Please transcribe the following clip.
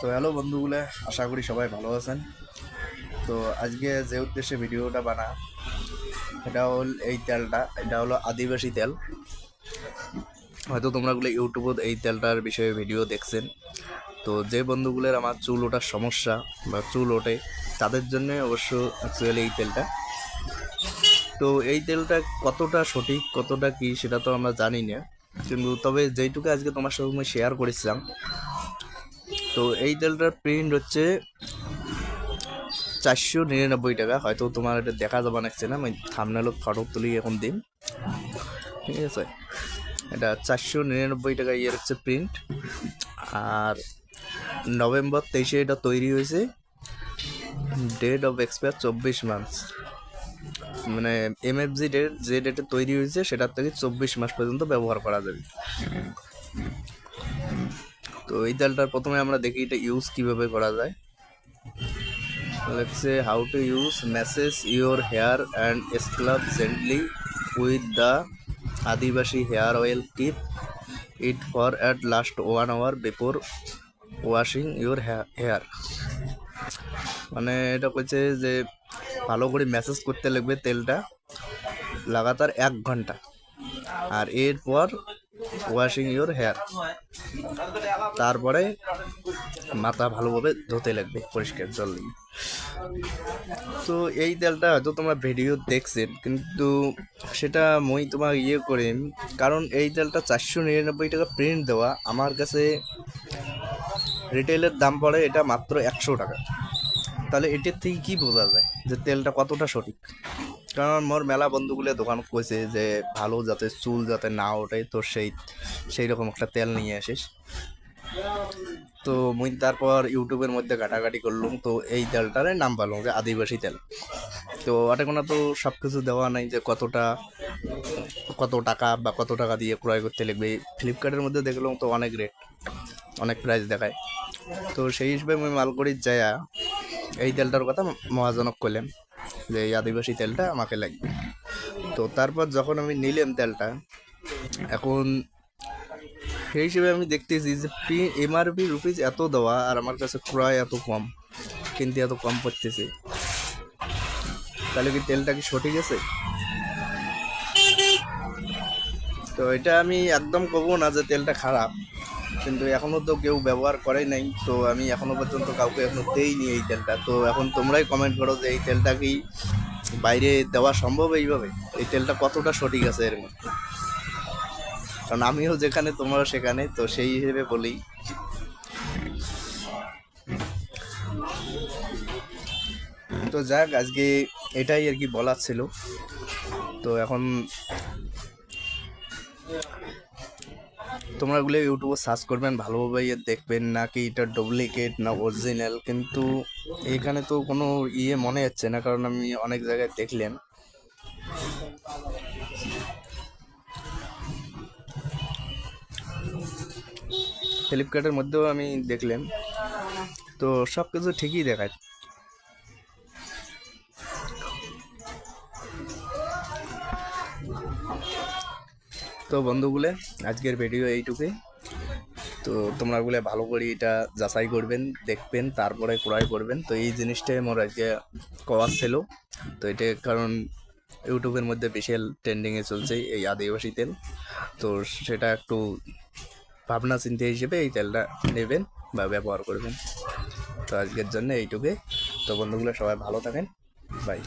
তো হ্যালো বন্ধুগুলো, আশা করি সবাই ভালো আছেন। তো আজকে যে উদ্দেশ্যে ভিডিওটা বানা এটা হল এই তেলটা, এটা হলো আদিবাসী তেল। হয়তো তোমরাগুলো ইউটিউবত এই তেলটার বিষয়ে ভিডিও দেখছেন। তো যে বন্ধুগুলোর আমার চুল ওঠার সমস্যা বা চুল ওঠে, তাদের জন্য অবশ্য অ্যাকচুয়ালি এই তেলটা। তো এই তেলটা কতটা সঠিক, কতটা কি, সেটা তো আমরা জানি না। কিন্তু তবে যেইটুকু আজকে তোমার সঙ্গে শেয়ার করেছিলাম তো এই তেলটার প্রিন্ট হচ্ছে চারশো নিরানব্বই টাকা। হয়তো তোমার এটা দেখা যাবে না আমি থামনালো ফটো তুলি এখন দিন। ঠিক আছে? এটা চারশো নিরানব্বই টাকা ইয়ের হচ্ছে প্রিন্ট আর নভেম্বর তেইশে এটা তৈরি হয়েছে। ডেট অফ এক্সপায়ার চব্বিশ মাস মানে এম এফ জি ডেট যে ডেটে তৈরি হয়েছে, সেটার থেকে চব্বিশ মাস পর্যন্ত ব্যবহার করা যাবে। তো এই তেলটার প্রথমে আমরা দেখি এটা ইউজ কীভাবে করা যায়। সে how to use massage your hair and scrub gently with the Adivasi hair oil keep it for at last one hour before washing your hair মানে এটা কইছে যে ভালো করে ম্যাসেজ করতে লাগবে তেলটা, লাগাতার এক ঘণ্টা। আর এরপর ওয়াশিং ইওর হেয়ার। তারপরে মাথা ভালোভাবে ধুতে লাগবে, পরিষ্কার জল দিয়ে তো এই তেলটা হয়তো তোমরা ভিডিও দেখছেন, কিন্তু সেটা মই তোমার ইয়ে করে, কারণ এই তেলটা চারশো নিরানব্বই টাকা প্রিন্ট দেওয়া, আমার কাছে রিটেলের দাম পড়ে এটা মাত্র একশো টাকা। তাহলে এটার থেকে কি বোঝা যায় যে তেলটা কতটা সঠিক? কারণ মোর মেলা বন্ধুগুলো দোকান কইছে যে ভালো যাতে চুল যাতে না ওঠে, তো সেই সেই রকম একটা তেল নিয়ে আসিস। তো মুই তারপর ইউটিউবের মধ্যে ঘাটাঘাটি করলাম, তো এই তেলটারে নাম পালাম যে আদিবাসী তেল। তো ওটা কোনো তো সব কিছু দেওয়া নাই যে কতটা, কত টাকা বা কত টাকা দিয়ে ক্রয় করতে লাগবে। ফ্লিপকার্টের মধ্যে দেখলাম তো অনেক রেট অনেক প্রাইস দেখায়। তো সেই হিসেবে আমি মালকড়ির যায়া এই তেলটার কথা মহাজনক করলাম যে এই আদিবাসী তেলটা আমাকে লাগবে। তো তারপর যখন আমি নিলাম তেলটা, এখন সেই হিসেবে আমি দেখতেছি যে পি, এমআরপি রুপিস এত দেওয়া আর আমার কাছে ক্রয় এত কম, কিন্তু এত কম পড়তেছে। তাহলে কি তেলটা কি সঠিক আছে? তো এটা আমি একদম কবো না যে তেলটা খারাপ। কিন্তু এখনও তো কেউ ব্যবহার করে নাই, তো আমি এখনও পর্যন্ত কাউকে এখনও দেইনি এই তেলটা। তো এখন তোমরাই কমেন্ট করো যে এই তেলটা কি বাইরে দেওয়া সম্ভব এইভাবে? এই তেলটা কতটা সঠিক আছে এর মধ্যে? কারণ আমিও যেখানে, তোমরাও সেখানে, তো সেই হিসেবে বলি। তো যাক, আজকে এটাই আর কি বলার ছিল। তো এখন তোমরা ওগুলো ইউটিউবে সার্চ করবেন, ভালোভাবে ইয়ে দেখবেন, না কি এটা ডুপ্লিকেট না অরিজিনাল কিন্তু এখানে তো কোনো ইয়ে মনে হচ্ছে না, কারণ আমি অনেক জায়গায় দেখলেন। ফ্লিপকার্টের মধ্যেও আমি দেখলেন। তো সব কিছু ঠিকই দেখায়। তো বন্ধুগুলো, আজকের ভিডিও এইটুকুই। তো তোমরা গুলো ভালো করে এটা যাচাই করবেন, দেখবেন, তারপরে ক্রয় করবেন। তো এই জিনিসটাই আমার আজকে কওয়ার ছিল। তো এটা কারণ ইউটিউবের মধ্যে বিশাল ট্রেন্ডিংয়ে চলছে এই আদিবাসী তেল। তো সেটা একটু ভাবনা চিন্তা হিসেবে এই তেলটা নেবেন বা ব্যবহার করবেন। তো আজকের জন্য এইটুকুই। তো বন্ধুগুলো সবাই ভালো থাকেন। বাই